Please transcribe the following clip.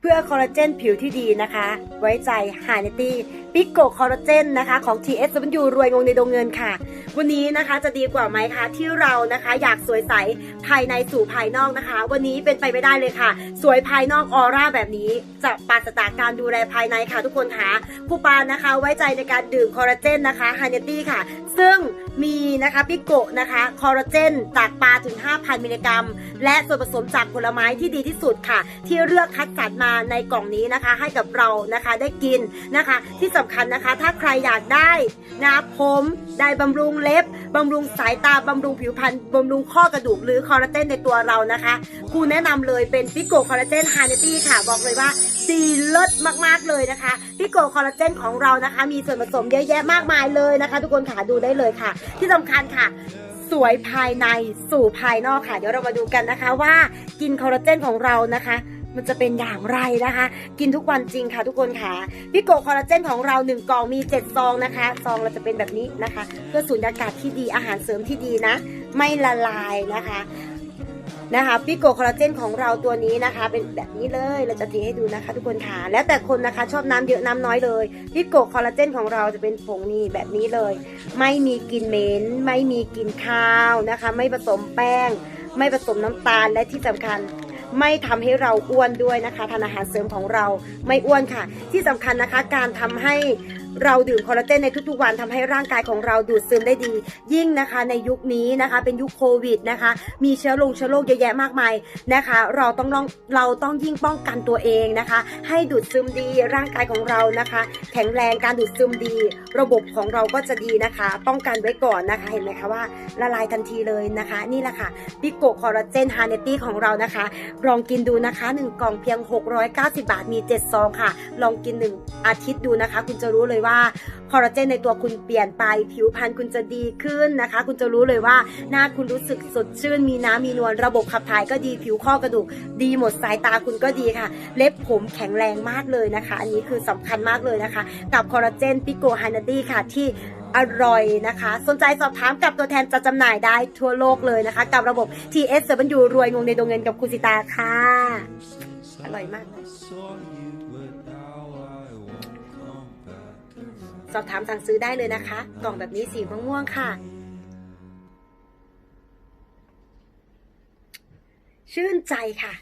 เพื่อคอลลาเจนผิวที่ดีนะคะ ไว้ใจฮานิตี้ปิโกคอลลาเจนนะคะของ TSW รวยงงในดงเงินค่ะ วันนี้นะคะจะดีกว่าไหมคะที่เรานะคะอยากสวยใสภายในสู่ภายนอกนะคะ วันนี้เป็นไปไม่ได้เลยค่ะ สวยภายนอกออร่าแบบนี้ จะปราศจากการดูแลภายในค่ะทุกคนคะครูปานนะคะไว้ใจในการดื่มคอลลาเจนนะคะฮานิตี้ค่ะ ซึ่ง มีนะคะปิโกนะคะคอลลาเจนจากปลาถึง 5,000 มิลลิกรัม และส่วนผสมจากผลไม้ที่ดีที่สุดค่ะ ที่เลือกคัดสรรมาในกล่องนี้นะคะ ให้กับเรานะคะได้กินนะคะ ที่สำคัญนะคะ ถ้าใครอยากได้นะผมได้บำรุงเล็บบำรุงสายตาบำรุงผิวพรรณบำรุงข้อกระดูกหรือคอลลาเจนในตัวเรานะคะครูแนะนำเลยเป็นพิโกคอลลาเจนฮาร์เนตี้ค่ะ บอกเลยว่า ดีเลิศมากๆเลยนะคะพิโกคอลลาเจนของเรานะคะ มีส่วนผสมเยอะแยะมากมายเลยนะคะ ทุกคนค่ะดูได้เลยค่ะ ที่สำคัญค่ะสวยภายในสู่ภายนอกค่ะ เดี๋ยวเรามาดูกันนะคะว่ากินคอลลาเจนของเรานะคะ มันจะเป็นอย่างไรนะคะ กินทุกวันจริงค่ะทุกคนค่ะพี่โกคอลลาเจนของเรา1กล่องมี 7 ซองนะคะ ซองเราจะเป็นแบบนี้นะคะ เพื่อสูญญากาศที่ดีอาหารเสริมที่ดีนะ ไม่ละลายนะคะ นะคะพี่โกคอลลาเจนของเราตัวนี้นะคะ เป็นแบบนี้เลยเราจะตีให้ดูนะคะทุกคนค่ะแล้วแต่คนนะคะชอบน้ำเยอะน้ำน้อยเลยพี่โกคอลลาเจนของเราจะเป็นผงนี่แบบนี้เลย ไม่มีกลิ่นเหม็นไม่มีกลิ่นคาวนะคะ ไม่ผสมแป้ง ไม่ผสมน้ำตาลและที่สำคัญไม่ทำให้เราอ้วนด้วยนะคะทานอาหารเสริมของเราไม่อ้วนค่ะ ที่สำคัญนะคะการทำให้ เราดื่มคอลลาเจนในทุกๆวันทำให้ร่างกายของเราดูดซึมได้ดี ยิ่งนะคะในยุคนี้นะคะเป็นยุคโควิดนะคะ มีเชื้อลงเชื้อโรคเยอะแยะมากมายนะคะ เราต้ององเราต้องยิ่งป้องกันตัวเองนะคะ ให้ดูดซึมดีร่างกายของเรานะคะ แข็งแรงการดูดซึมดี ระบบของเราก็จะดีนะคะ ป้องกันไว้ก่อนนะคะ เห็นไหมคะว่าละลายทันทีเลยนะคะ นี่แหละค่ะปิโกคอลลาเจนฮาเนตี้ของเรานะคะลองกินดูนะคะ 1 กล่องเพียง 690 บาทมี7ซองค่ะ ลองกิน 1 อาทิตย์ดูนะคะ คุณจะรู้เลยว่าคอลลาเจนในตัวคุณเปลี่ยนไป ผิวพรรณคุณจะดีขึ้นนะคะ คุณจะรู้เลยว่าหน้าคุณรู้สึกสดชื่น มีน้ำมีนวลระบบขับถ่ายก็ดีผิวข้อกระดูก ดีหมดสายตาคุณก็ดีค่ะ เล็บผมแข็งแรงมากเลยนะคะ อันนี้คือสำคัญมากเลยนะคะ กับคอลลาเจนปิโกไฮนาตี้ค่ะที่อร่อยนะคะ สนใจสอบถามกับตัวแทนจะจำหน่ายได้ทั่วโลกเลยนะคะ กับระบบ TS เซบันยูรวยงงในดวงเงินกับคุณสิตาค่ะ อร่อยมาก สอบถามสั่งซื้อได้เลยนะคะ กล่องแบบนี้สีม่วงๆค่ะ ชื่นใจค่ะ